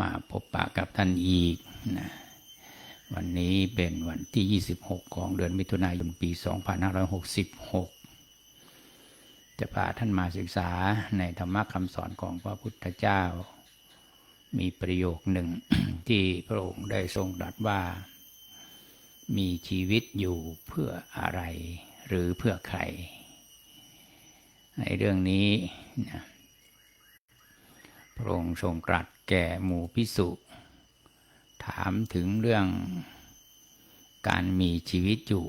มาพบปะกับท่านอีกนะวันนี้เป็นวันที่ 26 ของเดือนมิถุนายนปี 2566 จะพาท่านมาศึกษาในธรรมะคำสอนของพระพุทธเจ้า มีประโยคหนึ่งที่พระองค์ได้ทรงตรัสว่า มีชีวิตอยู่เพื่ออะไร หรือเพื่อใคร ในเรื่องนี้นะพระองค์ทรงตรัส แก่หมู่พิสุถามถึงเรื่องการมีชีวิตอยู่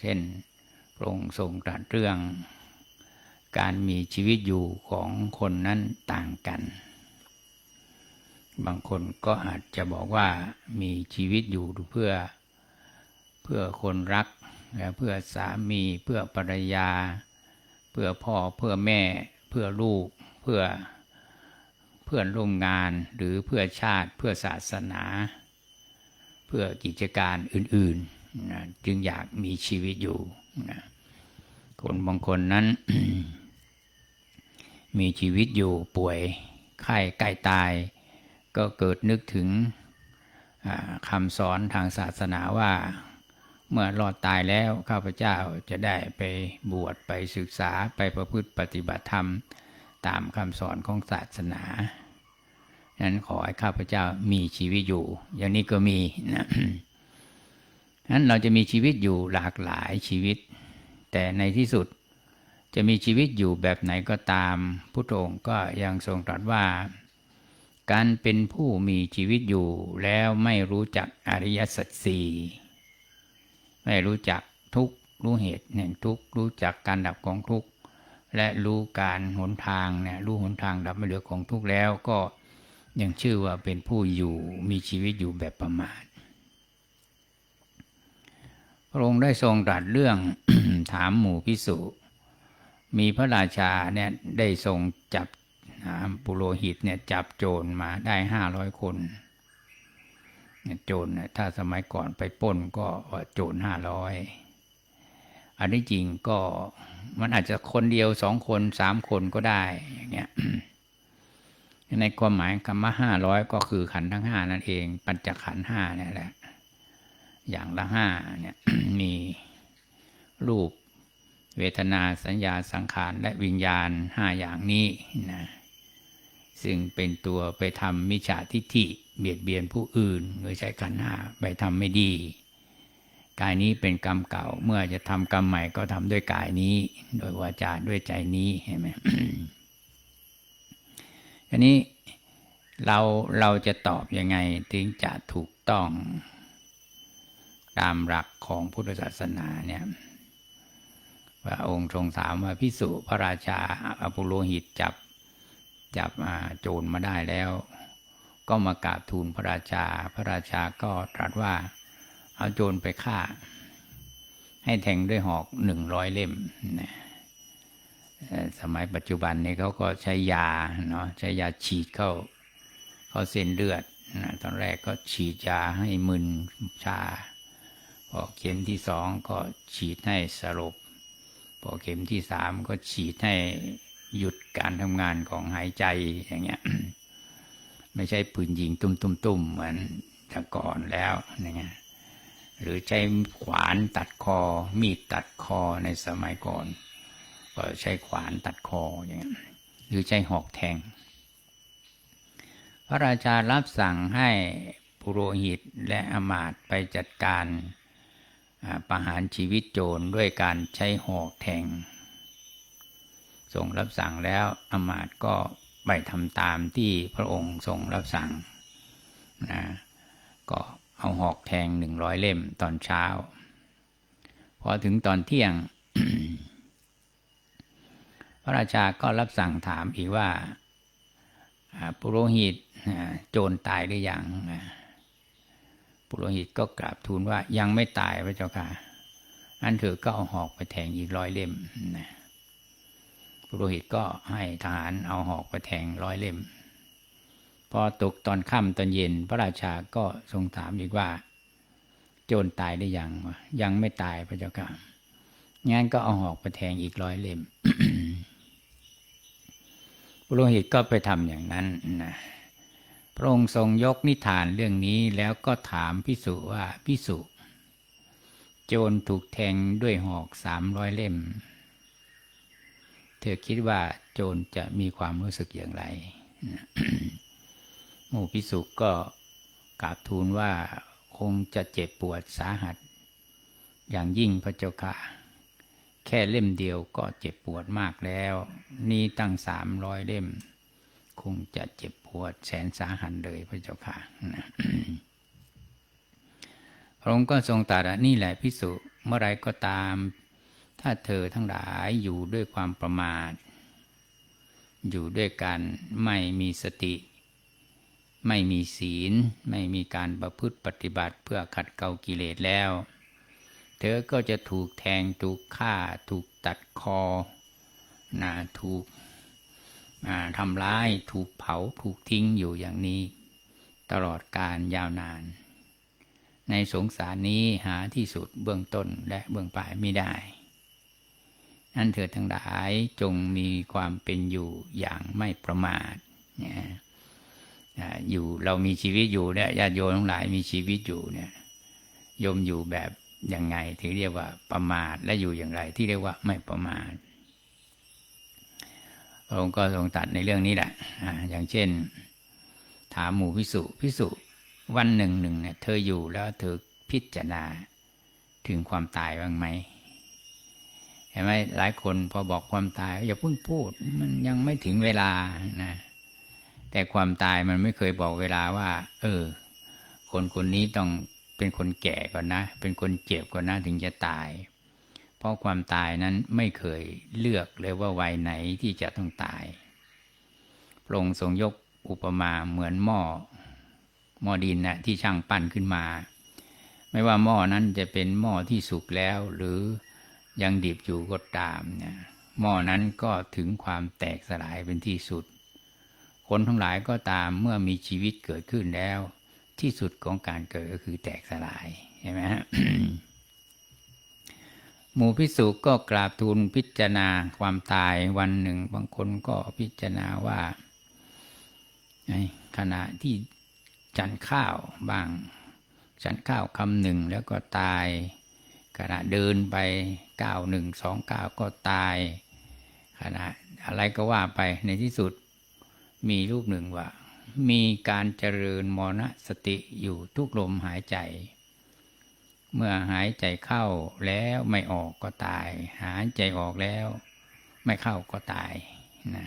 เช่นพระองค์ทรงตรัสเรื่อง การมีชีวิตอยู่ของคนนั้นต่างกัน บางคนก็อาจจะบอกว่ามีชีวิตอยู่เพื่อเพื่อคนรักและเพื่อสามีเพื่อภรรยา เพื่อพ่อเพื่อแม่ เพื่อลูกเพื่อ พื่อนร่วมงานหรือเพื่อชาติเพื่อศาสนา เพื่อกิจการอื่นๆนะจึงอยากมีชีวิตอยู่นะคนบางคนนั้น มีชีวิตอยู่ป่วยไข้ใกล้ตาย ก็เกิดนึกถึงคำสอนทางศาสนาว่า เมื่อรอดตายแล้วข้าพเจ้าจะได้ไปบวชไปศึกษาไปประพฤติปฏิบัติธรรม ตามคำสอนของศาสนา นั้นขอให้ข้าพเจ้ามีชีวิตอยู่ อย่างนี้ก็มีนะนั้นเราจะมีชีวิตอยู่หลากหลายชีวิต แต่ในที่สุดจะมีชีวิตอยู่แบบไหนก็ตามพุทธองค์ก็ยังทรงตรัสว่า การเป็นผู้มีชีวิตอยู่แล้วไม่รู้จักอริยสัจสี่ไม่รู้จักทุกข์รู้เหตุแห่งทุกข์รู้จักการดับของทุกข์และรู้การหนทางเนี่ยรู้หนทางดับไม่เหลือของทุกข์แล้วก็ ยังชื่อว่าเป็นผู้อยู่มีชีวิตอยู่แบบประมาทพระองค์ได้ทรงตรัสเรื่องถามหมู่พิสุมีพระราชาเนี่ยได้ทรงจับปุโรหิตเนี่ยจับโจรมาได้ห้าร้อยคนโจรนะถ้าสมัยก่อนไปป้นก็โจรห้าร้อยอันนี้จริงก็มันอาจจะคนเดียวสองคนสามคนก็ได้อย่างเงี้ย ในความหมายคำว่าห้าร้อยก็คือขันทั้งห้านั่นเอง ปัญจขันห้าเนี่ยแหละ อย่างละห้าเนี่ยมีรูปเวทนาสัญญาสังขารและวิญญาณห้าอย่างนี้นะซึ่งเป็นตัวไปทำมิจฉาทิฏฐิเบียดเบียนผู้อื่นโดยใช้ขันห้าไปทำไม่ดีกายนี้เป็นกรรมเก่าเมื่อจะทำกรรมใหม่ก็ทำด้วยกายนี้ โดยวาจาด้วยใจนี้เห็นไหม อันนี้เราเราจะตอบยังไงถึงจะถูกต้อง ตามหลักของพุทธศาสนาเนี่ยพระองค์ทรงถามว่าพิสุพระราชาอปุโรหิตจับจับโจรมาได้แล้ว ก็มากราบทูลพระราชา พระราชาก็ตรัสว่า เอาโจรไปฆ่า ให้แทงด้วยหอกหนึ่งร้อยเล่มนะ สมัยปัจจุบันนี้เขาก็ใช้ยาเนาะใช้ยาฉีดเข้าเข้าเส้นเลือดนะตอนแรกก็ฉีดยาให้มึนชา พอเข็มที่สองก็ฉีดให้สลบพอเข็มที่สามก็ฉีดให้หยุดการทำงานของหายใจอย่างเงี้ยไม่ใช่ปืนยิงตุ้มตุ้มตุ้มเหมือนแต่ก่อนแล้วอย่างเงี้ยหรือใช้ขวานตัดคอ มีดตัดคอในสมัยก่อน ก็ใช้ขวานตัดคออย่างเงี้หรือใช้หอกแทง พระราชารับสั่งให้ปุโรหิตและอมาตย์ไปจัดการประหารชีวิตโจรด้วยการใช้หอกแทงทรงรับสั่งแล้วอมาตย์ก็ไปทำตามที่พระองค์ทรงรับสั่งนะก็เอาหอกแทงหนึ่งร้อยเล่มตอนเช้า พอถึงตอนเที่ยง ระราชาก็รับสั่งถามอีกว่าปุโรหิตโจรตายหรือยังปุโรหิตก็กราบทูลว่ายังไม่ตายพระเจ้าค่ะอันเถอก็เอาหอกไปแทงอีกร้อยเล่มปุโรหิตก็ให้ทหารเอาหอกไปแทงร้อยเล่ม พอตกตอนค่ำตอนเย็น พระราชาก็ทรงถามอีกว่า โจรตายหรือยังวะยังไม่ตายพระเจ้าค่ะงั้นก็เอาหอกไปแทงอีกร้อยเล่ม ปุโรหิตก็ไปทำอย่างนั้นนะพระองค์ทรงยกนิทานเรื่องนี้แล้วก็ถามพิสุว่าพิสุโจรถูกแทงด้วยหอกสามร้อยเล่ม เธอคิดว่าโจรจะมีความรู้สึกอย่างไรหมู่พิสุก็กราบทูลว่าคงจะเจ็บปวดสาหัส อย่างยิ่งพระเจ้าค่ะ แค่เล่มเดียวก็เจ็บปวดมากแล้ว นี่ตั้งสามร้อยเล่ม คงจะเจ็บปวดแสนสาหัสเลยพระเจ้าค่ะพระองค์ก็ทรงตรัสนี่แหละพิสุเมื่อไรก็ตาม ถ้าเธอทั้งหลายอยู่ด้วยความประมาท อยู่ด้วยการไม่มีสติ ไม่มีศีล ไม่มีการประพฤติปฏิบัติเพื่อขัดเกลากิเลสแล้ว เธอก็จะถูกแทงถูกฆ่า ถูกตัดคอนะถูกทำร้าย ถูกเผา ถูกทิ้งอยู่อย่างนี้ ตลอดการยาวนาน ในสงสารนี้หาที่สุดเบื้องต้นและเบื้องปลายไม่ได้นั่นเธอทั้งหลายจงมีความเป็นอยู่อย่างไม่ประมาทนะอ่าอยู่เรามีชีวิตอยู่เนี่ยญาติโยมทั้งหลายมีชีวิตอยู่เนี่ยโยมอยู่แบบ ยังไงถึงเรียกว่าประมาทและอยู่อย่างไร ที่เรียกว่าไม่ประมาทพระองค์ก็ทรงตัดในเรื่องนี้แหละอ่าอย่างเช่น ถามหมู่พิสุพิสุวันหนึ่งหนึ่งเนี่ยเธออยู่แล้วเธอพิจารณาถึงความตายบ้างไหมเห็นไหมหลายคนพอบอกความตายอย่าเพิ่งพูด มันยังไม่ถึงเวลานะ แต่ความตายมันไม่เคยบอกเวลาว่า เออ คนคนนี้ต้อง เป็นคนแก่ก่อนนะ เป็นคนเจ็บก่อนนะถึงจะตาย เพราะความตายนั้นไม่เคยเลือกเลยว่าวัยไหนที่จะต้องตายพระองค์ทรงยกอุปมาเหมือนหม้อหม้อดินนะที่ช่างปั้นขึ้นมา ไม่ว่าหม้อนั้นจะเป็นหม้อที่สุกแล้ว หรือยังดิบอยู่ก็ตามเนี่ยหม้อนั้นก็ถึงความแตกสลายเป็นที่สุด คนทั้งหลายก็ตามเมื่อมีชีวิตเกิดขึ้นแล้ว ที่สุดของการเกิดก็คือแตกสลายใช่ไหมฮะหมู่พิสุก็กราบทูลพิจารณาความตายวันหนึ่ง บางคนก็พิจารณาว่าขณะที่ฉันข้าวบ้าง ฉันข้าวคำหนึ่งแล้วก็ตาย ขณะเดินไปก้าวหนึ่งสองก้าวก็ตาย ขณะอะไรก็ว่าไปในที่สุดมีรูปหนึ่งว่า มีการเจริญมรณสติอยู่ทุกลมหายใจ เมื่อหายใจเข้าแล้วไม่ออกก็ตาย หายใจออกแล้ว ไม่เข้าก็ตายนะ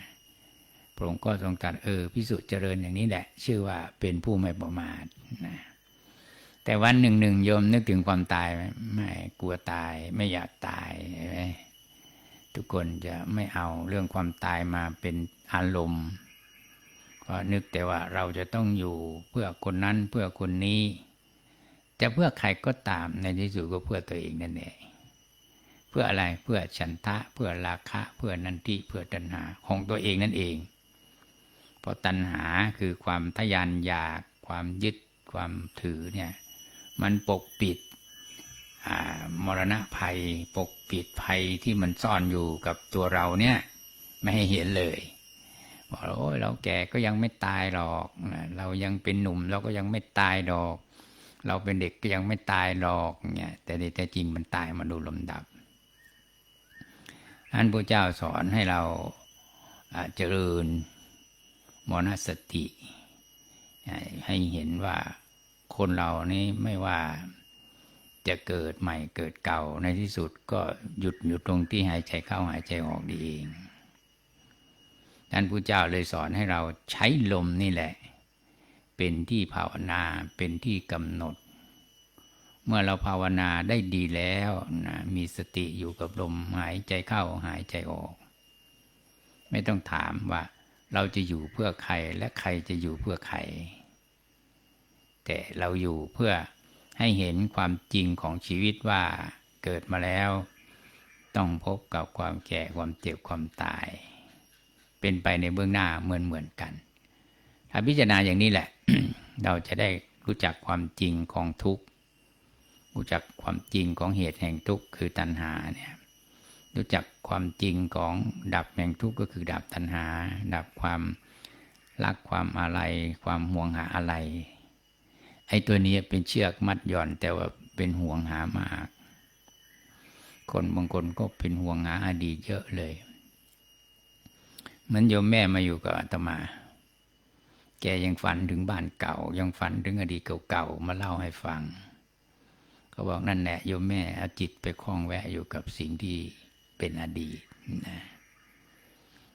พระองค์ก็ทรงตรัสเออพิสุเจริญอย่างนี้แหละ ชื่อว่าเป็นผู้ไม่ประมาทนะแต่วันหนึ่งหนึ่งโยมนึกถึงความตายไหมไม่กลัวตายไม่อยากตายใช่ไหมทุกคนจะไม่เอาเรื่องความตายมาเป็นอารมณ์ ก็นึกแต่ว่าเราจะต้องอยู่เพื่อคนนั้นเพื่อคนนี้ จะเพื่อใครก็ตามในที่สุดก็เพื่อตัวเองนั่นเองเพื่ออะไรเพื่อฉันทะ เพื่อราคะ เพื่อนันทิเพื่อตัณหาของตัวเองนั่นเอง เพราะตัณหาคือความทยานอยาก ความยึดความถือเนี่ยมันปกปิดมรณะภัย ปกปิดภัยที่มันซ่อนอยู่กับตัวเราเนี่ย ไม่ให้เห็นเลย บอกโอ้ยเราแก่ก็ยังไม่ตายหรอก เรายังเป็นหนุ่มเราก็ยังไม่ตายหรอก เราเป็นเด็กก็ยังไม่ตายหรอกเนี่ยแต่แต่จริงมันตายมาดูลำดับท่านพระเจ้าสอนให้เราเจริญมรณสติ ให้เห็นว่าคนเรานี้ไม่ว่าจะเกิดใหม่เกิดเก่าในที่สุดก็หยุดอยู่ตรงที่หายใจเข้าหายใจออกดีเอง ท่านพระเจ้าเลยสอนให้เราใช้ลมนี่แหละ เป็นที่ภาวนาเป็นที่กำหนด เมื่อเราภาวนาได้ดีแล้วนะมีสติอยู่กับลมหายใจเข้าหายใจออก ไม่ต้องถามว่า เราจะอยู่เพื่อใครและใครจะอยู่เพื่อใคร แต่เราอยู่เพื่อให้เห็นความจริงของชีวิตว่าเกิดมาแล้ว ต้องพบกับความแก่ความเจ็บความตาย เป็นไปในเบื้องหน้าเหมือนเหมือนกัน ถ้าพิจารณาอย่างนี้แหละ เราจะได้รู้จักความจริงของทุกข์รู้จักความจริงของเหตุแห่งทุกข์คือตัณหาเนี่ยรู้จักความจริงของดับแห่งทุกข์ก็คือดับตัณหา ดับความรักความอะไร ความห่วงหาอะไรไอ้ตัวนี้เป็นเชือกมัดหย่อนแต่ว่าเป็นห่วงหามาก คนบางคนก็เป็นห่วงหาอดีตเยอะเลย มือนโยมแม่มาอยู่กับอาตมา แกยังฝันถึงบ้านเก่า ยังฝันถึงอดีตเก่าๆมาเล่าให้ฟัง ก็บอกนั่นแหละโยมแม่เอาจิตไปคล้องแวะอยู่กับสิ่งที่เป็นอดีตนะ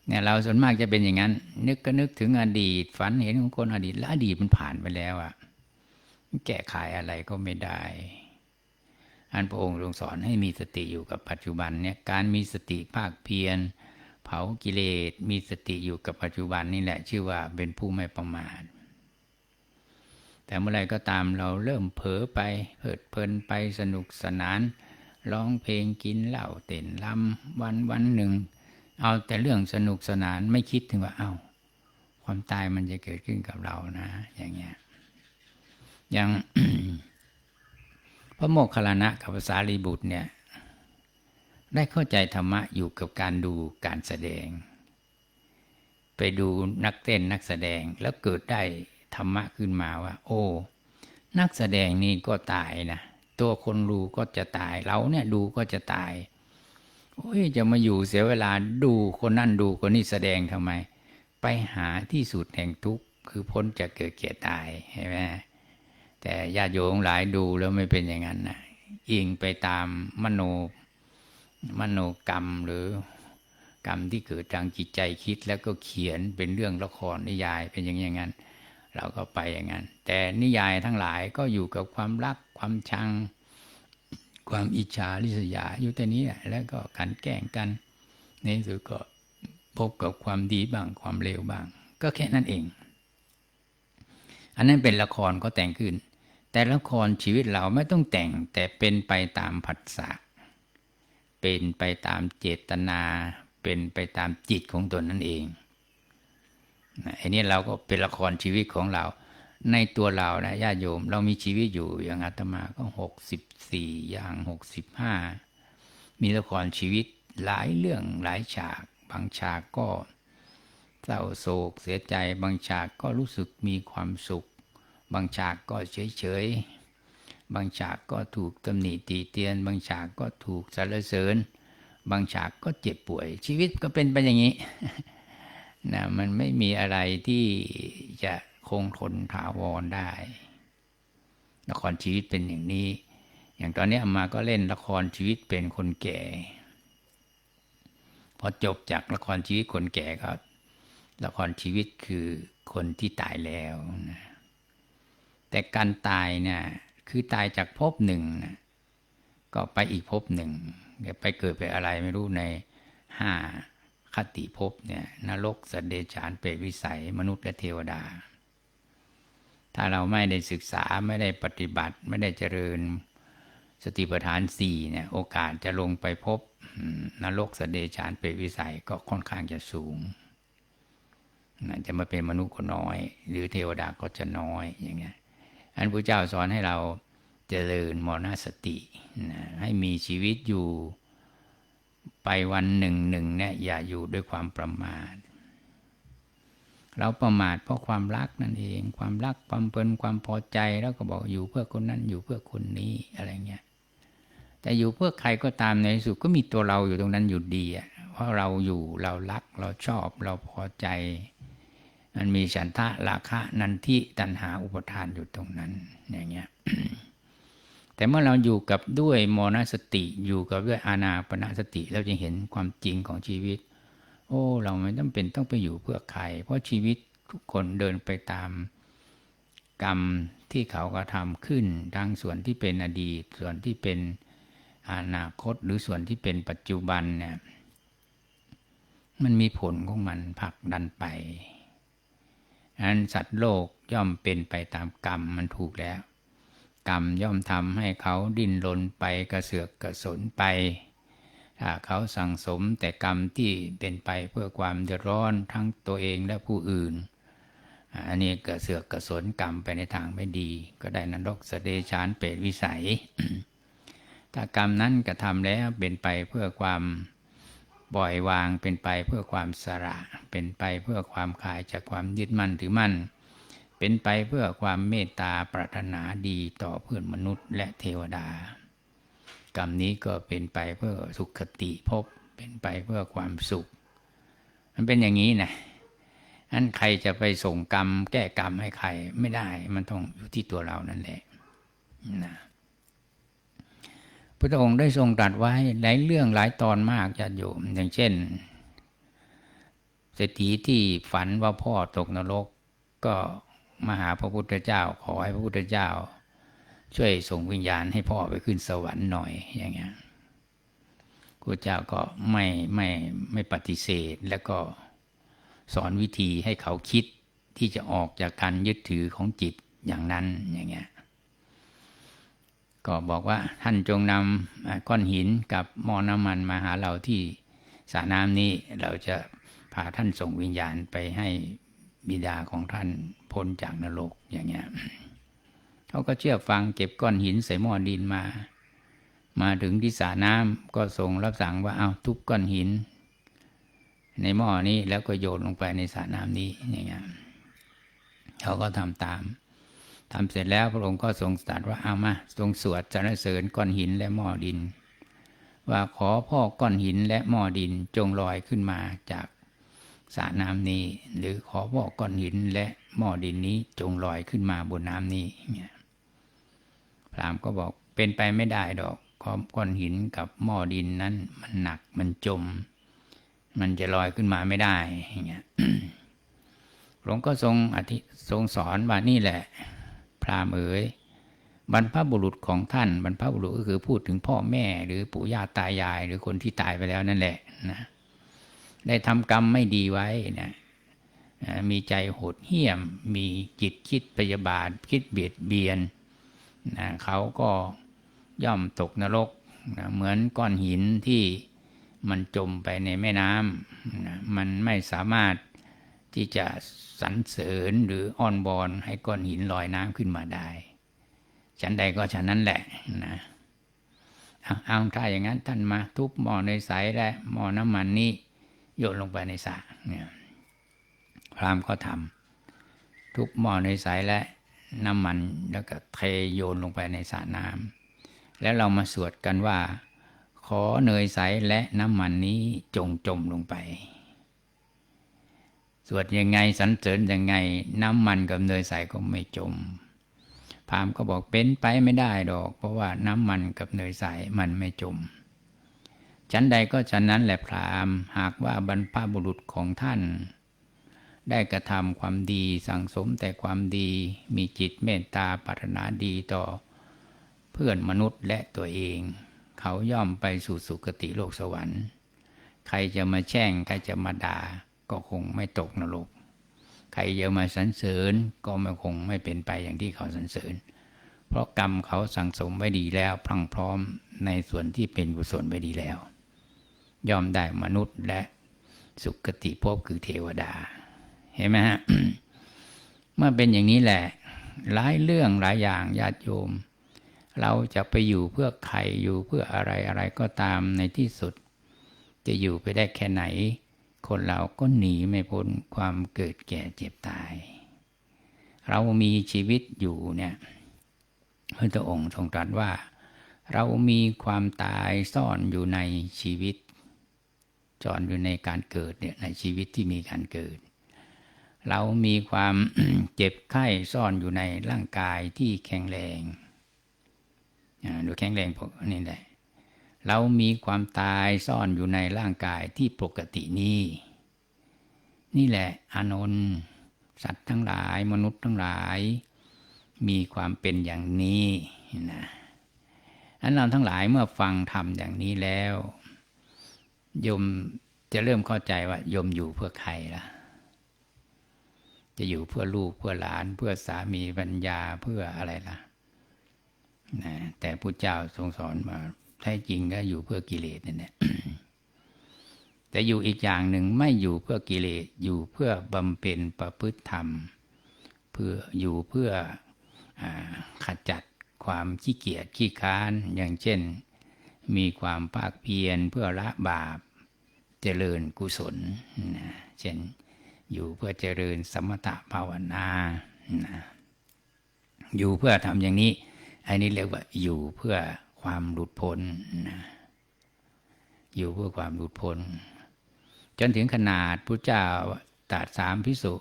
เนี่ยเราส่วนมากจะเป็นอย่างนั้น นึกก็นึกถึงอดีต ฝันเห็นของคนอดีต แล้วอดีตมันผ่านไปแล้วอะแก้ไขอะไรก็ไม่ได้ อันพระองค์ทรงสอนให้มีสติอยู่กับปัจจุบันเนี่ยการมีสติภาคเพียร เผากิเลสมีสติอยู่กับปัจจุบันนี่แหละ ชื่อว่าเป็นผู้ไม่ประมาทแต่เมื่อไรก็ตามเราเริ่มเผลอไปเพลิดเพลินไปสนุกสนานร้องเพลงกินเหล้าเต้นลำวันวันหนึ่ง เอาแต่เรื่องสนุกสนานไม่คิดถึงว่าเอา้า ความตายมันจะเกิดขึ้นกับเรานะ อย่างเงี้ยอย่างพระโมคคัลลานะกับภาษาลีบุตรเนี่ย ได้เข้าใจธรรมะอยู่กับการดูการแสดง ไปดูนักเต้นนักแสดงแล้วเกิดได้ธรรมะขึ้นมาว่า โอ้ นักแสดงนี่ก็ตายนะตัวคนดูก็จะตายเราเนี่ยดูก็จะตายโอ้ยจะมาอยู่เสียเวลาดูคนนั่นดูคนนี้แสดงทำไม ไปหาที่สุดแห่งทุกข์คือพ้นจะเกิดเกียตายใช่ไหมแต่ญาติโยมหลายดูแล้วไม่เป็นอย่างนั้นนะอิงไปตามมโน มโนกรรมหรือกรรมที่เกิดทางจิตใจคิดแล้วก็เขียนเป็นเรื่องละครนิยายเป็นอย่างอย่างนั้น เราก็ไปอย่างนั้น แต่นิยายทั้งหลายก็อยู่กับความรักความชัง ความอิจฉาริษยาอยู่แต่นี้แหละแล้วก็กันแกล้งกันในที่สุดก็พบกับความดีบ้างความเลวบ้าง ก็แค่นั้นเอง อันนั้นเป็นละครก็แต่งขึ้น แต่ละครชีวิตเราไม่ต้องแต่งแต่เป็นไปตามผัสสะ เป็นไปตามเจตนา เป็นไปตามจิตของตนนั่นเองอันนี้เราก็เป็นละครชีวิตของเรา ในตัวเรานะญาติโยม เรามีชีวิตอยู่อย่างอาตมาก็หกสิบสี่อย่างหกสิบห้ามีละครชีวิตหลายเรื่องหลายฉาก บางฉากก็เศร้าโศกเสียใจ บางฉากก็รู้สึกมีความสุข บางฉากก็เฉยเฉย บางฉากก็ถูกตำหนิตีเตียน บางฉากก็ถูกสรรเสริญ บางฉากก็เจ็บป่วย ชีวิตก็เป็นไปอย่างนี้นะมันไม่มีอะไรที่จะคงทนถาวรได้ละครชีวิตเป็นอย่างนี้ อย่างตอนนี้อามาก็เล่นละครชีวิตเป็นคนแก่ พอจบจากละครชีวิตคนแก่ก็ละครชีวิตคือคนที่ตายแล้วนะแต่การตายเนี่ย คือตายจากภพหนึ่งนะก็ไปอีกภพหนึ่งไปเกิดไปอะไรไม่รู้ในห้าคติภพเนี่ยนรกสัตว์เดชานเปรตวิสัย มนุษย์และเทวดา ถ้าเราไม่ได้ศึกษาไม่ได้ปฏิบัติไม่ได้เจริญสติปัฏฐานสี่เนี่ยโอกาสจะลงไปพบนรกสัตว์เดชานเปรตวิสัยก็ค่อนข้างจะสูง จะมาเป็นมนุษย์ก็น้อย หรือเทวดาก็จะน้อยอย่างเงี้ย อันพระเจ้าสอนให้เราเจริญมรณสตินะให้มีชีวิตอยู่ไปวันหนึ่งหนึ่งเนี่ยอย่าอยู่ด้วยความประมาท เราประมาทเพราะความรักนั่นเอง ความรักความเพลินความพอใจแล้วก็บอกอยู่เพื่อคนนั้นอยู่เพื่อคนนี้อะไรเงี้ยแต่อยู่เพื่อใครก็ตามในที่สุดก็มีตัวเราอยู่ตรงนั้นอยู่ดีอะเพราะเราอยู่เรารักเราชอบเราพอใจ มันมีฉันทะราคะนันทิตัณหาอุปทานอยู่ตรงนั้นอย่างเงี้ยแต่เมื่อเราอยู่กับด้วยมรณสติอยู่กับด้วยอาณาปณสติ เราจะเห็นความจริงของชีวิต โอ้ เราไม่จำเป็นต้องไปอยู่เพื่อใคร เพราะชีวิตทุกคนเดินไปตามกรรมที่เขาก็ทำขึ้นทั้งส่วนที่เป็นอดีต ส่วนที่เป็นอนาคตหรือส่วนที่เป็นปัจจุบันเนี่ยมันมีผลของมันผลักดันไป อันสัตว์โลกย่อมเป็นไปตามกรรมมันถูกแล้ว กรรมย่อมทำให้เขาดิ้นรนไปกระเสือกกระสนไป ถ้าเขาสั่งสมแต่กรรมที่เป็นไปเพื่อความเดือดร้อนทั้งตัวเองและผู้อื่น อันนี้กระเสือกกระสนกรรมไปในทางไม่ดี ก็ได้นรกสเดชานเปรตวิสัยถ้ากรรมนั้นกระทำแล้วเป็นไปเพื่อความ ปล่อยวางเป็นไปเพื่อความสระ เป็นไปเพื่อความคลายจากความยึดมั่นถือมั่น เป็นไปเพื่อความเมตตาปรารถนาดีต่อเพื่อนมนุษย์และเทวดา กรรมนี้ก็เป็นไปเพื่อสุขติภพเป็นไปเพื่อความสุข มันเป็นอย่างนี้นะนั้นใครจะไปส่งกรรม แก้กรรมให้ใครไม่ได้ มันต้องอยู่ที่ตัวเรานั่นแหละนะ พระองค์ได้ทรงตรัสไว้หลายเรื่องหลายตอนมากญาติโยมอย่างเช่นเศรษฐีที่ฝันว่าพ่อตกนรกก็มาหาพระพุทธเจ้า ขอให้พระพุทธเจ้า ช่วยส่งวิญญาณให้พ่อไปขึ้นสวรรค์หน่อยอย่างเงี้ยพระเจ้าก็ไม่ไม่ไม่ปฏิเสธ แล้วก็สอนวิธีให้เขาคิดที่จะออกจากการยึดถือของจิตอย่างนั้นอย่างเงี้ย ก็บอกว่าท่านจงนำก้อนหินกับหม้อน้ำมันมาหาเราที่สระน้ำนี้เราจะพาท่านส่งวิญญาณไปให้บิดาของท่านพ้นจากนรกอย่างเงี้ยเขาก็เชื่อฟังเก็บก้อนหินใส่หม้อดินมา มาถึงที่สระน้ำก็ทรงรับสั่งว่าเอาทุบก้อนหิน ในหม้อนี้แล้วก็โยนลงไปในสระน้ำนี้อย่างเงี้ยเขาก็ทำตาม ทำเสร็จแล้วพระองค์ก็ทรงตรัสว่าเอามาทรงสวดสรรเสริญก้อนหินและหม้อดิน ว่าขอพ่อก้อนหินและหม้อดินจงลอยขึ้นมาจากสระน้ำนี้ หรือขอพ่อก้อนหินและหม้อดินนี้จงลอยขึ้นมาบนน้ำนี้เนี่ยพรามก็บอกเป็นไปไม่ได้ดอกก้อนหินกับหม้อดินนั้น มันหนักมันจม มันจะลอยขึ้นมาไม่ได้อย่างเงี้ยหลวงก็ทรงอธิทรงสอนว่านี่แหละ รามเอ๋ยบรรพบุรุษของท่านบรรพบุรุษก็คือพูดถึงพ่อแม่หรือปู่ย่าตายาย หรือคนที่ตายไปแล้วนั่นแหละนะได้ทำกรรมไม่ดีไว้นะมีใจโหดเหี้ยม มีจิตคิดพยาบาท คิดเบียดเบียนนะเขาก็ย่อมตกนรกนะเหมือนก้อนหินที่มันจมไปในแม่น้ำนะมันไม่สามารถ ที่จะสรรเสริญหรืออ้อนบอนให้ก้อนหินลอยน้ำขึ้นมาได้ ฉันใดก็ฉันนั้นแหละนะเอาถ้าอย่างนั้นท่านมาทุบหม้อในใสและหม้อน้ำมันนี้โยนลงไปในสระเนี่ยพรามก็ทำทุบหม้อในใสและน้ำมันแล้วก็เทโยนลงไปในสระน้ำแล้วเรามาสวดกันว่า ขอเนยใสและน้ำมันนี้จงจมลงไป สวดยังไงสรรเสริญยังไง น้ำมันกับเนยใสก็ไม่จมพามก็บอกเป็นไปไม่ได้ดอก เพราะว่าน้ำมันกับเนยใสมันไม่จมชั้นใดก็ชั้นนั้นแหละพรามหากว่าบรรพบุรุษของท่าน ได้กระทำความดีสั่งสมแต่ความดีมีจิตเมตตาปรารถนาดีต่อ เพื่อนมนุษย์และตัวเอง เขาย่อมไปสู่สุคติโลกสวรรค์ ใครจะมาแช่ง ใครจะมาด่า ก็คงไม่ตกนรก ใครจะมาสรรเสริญก็ไม่คงไม่เป็นไปอย่างที่เขาสรรเสริญ เพราะกรรมเขาสั่งสมไว้ดีแล้วพรั่งพร้อมในส่วนที่เป็นกุศลไว้ดีแล้วย่อมได้มนุษย์และสุคติภพคือเทวดา เห็นไหมฮะเมื่อเป็นอย่างนี้แหละ หลายเรื่องหลายอย่างญาติโยม เราจะไปอยู่เพื่อใครอยู่เพื่ออะไรอะไรก็ตามในที่สุด จะอยู่ไปได้แค่ไหน คนเราก็หนีไม่พ้นความเกิดแก่เจ็บตาย เรามีชีวิตอยู่เนี่ยพระองค์ทรงตรัสว่า เรามีความตายซ่อนอยู่ในชีวิตจอนอยู่ในการเกิดเนี่ยในชีวิตที่มีการเกิด เรามีความเจ็บไข้ซ่อนอยู่ในร่างกายที่แข็งแรงดูแข็งแรงพวกนี้แหละ เรามีความตายซ่อนอยู่ในร่างกายที่ปกตินี้ นี่แหละอานนท์สัตว์ทั้งหลายมนุษย์ทั้งหลาย มีความเป็นอย่างนี้นะอันเราทั้งหลายเมื่อฟังทำอย่างนี้แล้วโยมจะเริ่มเข้าใจว่าโยมอยู่เพื่อใครล่ะ จะอยู่เพื่อลูกเพื่อหลาน เพื่อสามีปัญญาเพื่ออะไรล่ะนะแต่พระเจ้าทรงสอนมา แท้จริงก็อยู่เพื่อกิเลสนั่นแหละแต่อยู่อีกอย่างหนึ่งไม่อยู่เพื่อกิเลสอยู่เพื่อบำเพ็ญประพฤติธรรม เพื่ออยู่เพื่ออขจัดความขี้เกียจขี้ค้าน อย่างเช่น มีความภาคเพียรเพื่อละบาป เจริญกุศลนะเช่นอยู่เพื่อเจริญสมถะภาวนานะอยู่เพื่อทำอย่างนี้ อันนี้เรียกว่าอยู่เพื่อ ความหลุดพ้น อยู่เพื่อความหลุดพ้น จนถึงขนาดพระเจ้าตรัสสามพิสุ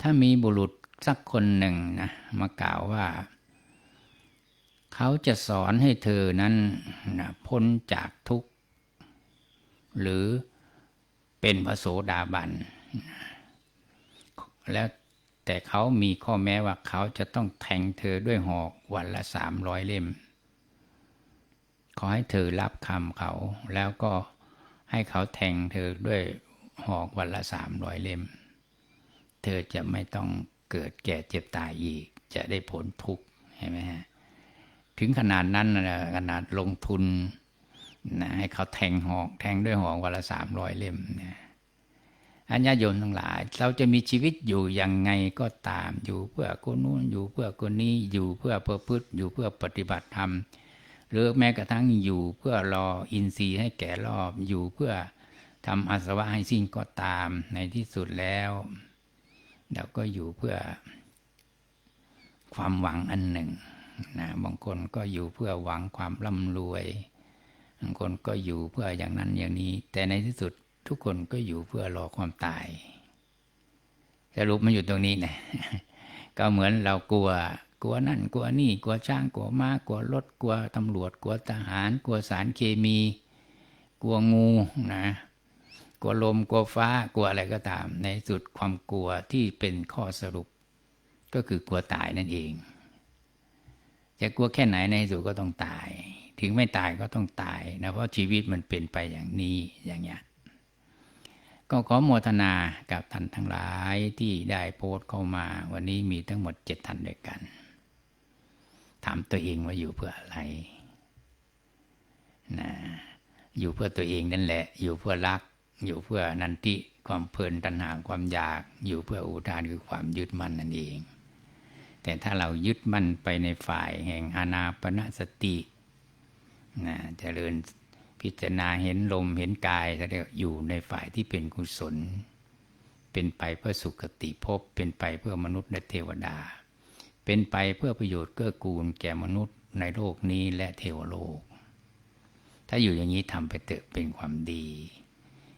ถ้ามีบุรุษสักคนหนึ่งนะมากล่าวว่า เขาจะสอนให้เธอนั้นนะพ้นจากทุกข์ หรือเป็นพระโสดาบัน แล้วแต่เขามีข้อแม้ว่าเขาจะต้องแทงเธอด้วยหอกวันละสามร้อยเล่ม ขอให้เธอรับคำเขา แล้วก็ให้เขาแทงเธอด้วยหอกวันละสามร้อยเล่ม เธอจะไม่ต้องเกิดแก่เจ็บตายอีก จะได้ผลทุกข์เห็นไหมฮะถึงขนาดนั้นนะขนาดลงทุนนะให้เขาแทงหอก แทงด้วยหอกวันละสามร้อยเล่มเนี่ยอัญญาโยมทั้งหลาย เราจะมีชีวิตอยู่ยังไงก็ตามอยู่เพื่อคนนู้นอยู่เพื่อคนนี้อยู่เพื่อประพฤติอยู่เพื่อปฏิบัติธรรม หรือแม้กระทั่งอยู่เพื่อรออินทรีย์ให้แก่รอบอยู่เพื่อทำอาสวะให้สิ้นก็ตามในที่สุดแล้วเราก็อยู่เพื่อ ความหวังอันหนึ่งนะบางคนก็อยู่เพื่อหวังความร่ำรวยบางคนก็อยู่เพื่ออย่างนั้นอย่างนี้ แต่ในที่สุดทุกคนก็อยู่เพื่อรอความตายสรุปมันอยู่ตรงนี้นะก็เหมือนเรากลัว กลัวนั่นกลัวนี่กลัวช้างกลัวม้ากลัวรถกลัวตำรวจกลัวทหาร กลัวสารเคมี กลัวงูนะกลัวลมกลัวฟ้ากลัวอะไรก็ตาม ในสุดความกลัวที่เป็นข้อสรุป ก็คือกลัวตายนั่นเอง จะกลัวแค่ไหนในสุดก็ต้องตาย ถึงไม่ตายก็ต้องตายนะเพราะชีวิตมันเป็นไปอย่างนี้อย่างเงี้ยก็ขอโมทนากับท่านทั้งหลายที่ได้โพสต์เข้ามา วันนี้มีทั้งหมดเจ็ดท่านด้วยกัน ถามตัวเองว่าอยู่เพื่ออะไรนะอยู่เพื่อตัวเองนั่นแหละ อยู่เพื่อรัก อยู่เพื่อนันติความเพลินตัณหาความอยาก อยู่เพื่ออุทานคือความยึดมั่นนั่นเอง แต่ถ้าเรายึดมั่นไปในฝ่ายแห่งอานาปณสตินะเจริญพิจารณาเห็นลมเห็นกายแสดงอยู่ในฝ่ายที่เป็นกุศล เป็นไปเพื่อสุขติภพเป็นไปเพื่อมนุษย์และเทวดา เป็นไปเพื่อประโยชน์เกื้อกูลแก่มนุษย์ในโลกนี้และเทวโลก ถ้าอยู่อย่างนี้ทำไปเถอะเป็นความดี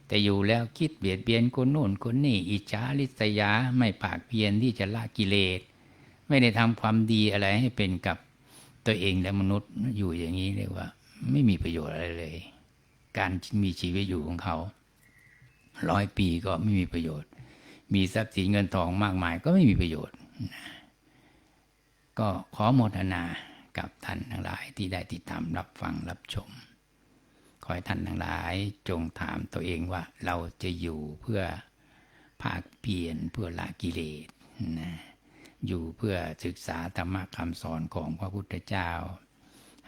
แต่อยู่แล้วคิดเบียดเบียนคนโน่นคนนี่อิจฉาริษยาไม่ปากเพียนที่จะละกิเลส ไม่ได้ทำความดีอะไรให้เป็นกับตัวเองและมนุษย์อยู่อย่างนี้เรียกว่า ไม่มีประโยชน์อะไรเลย การมีชีวิตอยู่ของเขาร้อยปีก็ไม่มีประโยชน์ มีทรัพย์สินเงินทองมากมายก็ไม่มีประโยชน์ ก็ขอโมทนากับท่านทั้งหลายที่ได้ติดตามรับฟังรับชม ขอให้ท่านทั้งหลายจงถามตัวเองว่าเราจะอยู่เพื่อภาคเปลี่ยนเพื่อละกิเลสนะอยู่เพื่อศึกษาธรรมคำสอนของพระพุทธเจ้า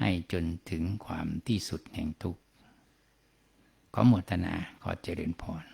ให้จนถึงความที่สุดแห่งทุกข์ขอโมทนาขอเจริญพร